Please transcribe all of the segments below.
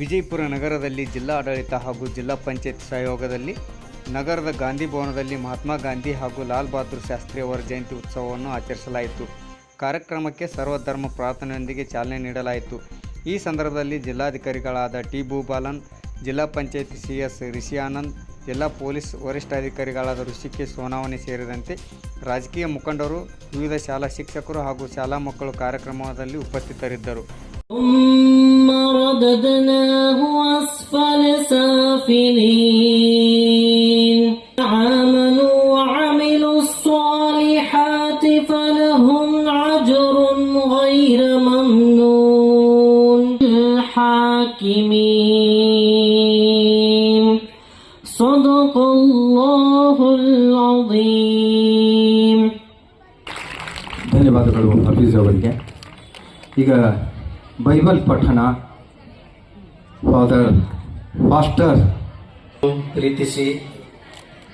ವಿಜಯಪುರ ನಗರದಲ್ಲಿ ಜಿಲ್ಲಾಡಳಿತ ಹಾಗೂ ಜಿಲ್ಲಾ ಪಂಚಾಯತ್ ಸಹಯೋಗದಲ್ಲಿ ನಗರದ ಗಾಂಧಿ ಭವನದಲ್ಲಿ ಮಹಾತ್ಮ ಗಾಂಧಿ ಹಾಗೂ ಲಾಲ್ ಬಹದ್ದೂರ್ ಶಾಸ್ತ್ರಿ ಅವರ ಜಯಂತಿ ಉತ್ಸವವನ್ನು ಆಚರಿಸಲಾಯಿತು. ಕಾರ್ಯಕ್ರಮಕ್ಕೆ ಸರ್ವಧರ್ಮ ಪ್ರಾರ್ಥನೆಯೊಂದಿಗೆ ಚಾಲನೆ ನೀಡಲಾಯಿತು. ಈ ಸಂದರ್ಭದಲ್ಲಿ ಜಿಲ್ಲಾಧಿಕಾರಿಗಳಾದ ಟಿ ಭೂಬಾಲನ್ ಜಿಲ್ಲಾ ಪಂಚಾಯತ್ ಸಿ ಎಸ್ ರಿಷಿಯಾನಂದ್ ಜಿಲ್ಲಾ ಪೊಲೀಸ್ ವರಿಷ್ಠಾಧಿಕಾರಿಗಳಾದ ಋಷಿಕೇಶ್ ಸೋನಾವಣೆ ಸೇರಿದಂತೆ ರಾಜಕೀಯ ಮುಖಂಡರು, ವಿವಿಧ ಶಾಲಾ ಶಿಕ್ಷಕರು ಹಾಗೂ ಶಾಲಾ ಮಕ್ಕಳು ಕಾರ್ಯಕ್ರಮದಲ್ಲಿ ಉಪಸ್ಥಿತರಿದ್ದರು. أسفل سافلين آمنوا وعملوا الصالحات فلهم أجر غير ممنون الحاكمين صدق الله العظيم ಧನ್ಯವಾದಗಳು ಹಫೀಜ್ ಅವರಿಗೆ ಈಗ ಬೈಬಲ್ ಪಠಣ ಫಾದರ್ ಫಾಸ್ಟರ್ ಪ್ರೀತಿಸಿ,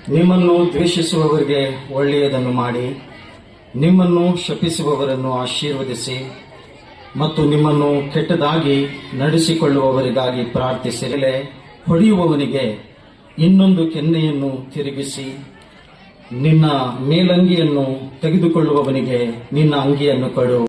ನಿಮ್ಮನ್ನು ದ್ವೇಷಿಸುವವರಿಗೆ ಒಳ್ಳೆಯದನ್ನು ಮಾಡಿ, ನಿಮ್ಮನ್ನು ಶಪಿಸುವವರನ್ನು ಆಶೀರ್ವದಿಸಿ ಮತ್ತು ನಿಮ್ಮನ್ನು ಕೆಟ್ಟದಾಗಿ ನಡೆಸಿಕೊಳ್ಳುವವರಿಗಾಗಿ ಪ್ರಾರ್ಥಿಸಿರಲೇ, ಹೊಡೆಯುವವನಿಗೆ ಇನ್ನೊಂದು ಕೆನ್ನೆಯನ್ನು ತಿರುಗಿಸಿ, ನಿನ್ನ ಮೇಲಂಗಿಯನ್ನು ತೆಗೆದುಕೊಳ್ಳುವವನಿಗೆ ನಿನ್ನ ಅಂಗಿಯನ್ನು ಕೊಡು.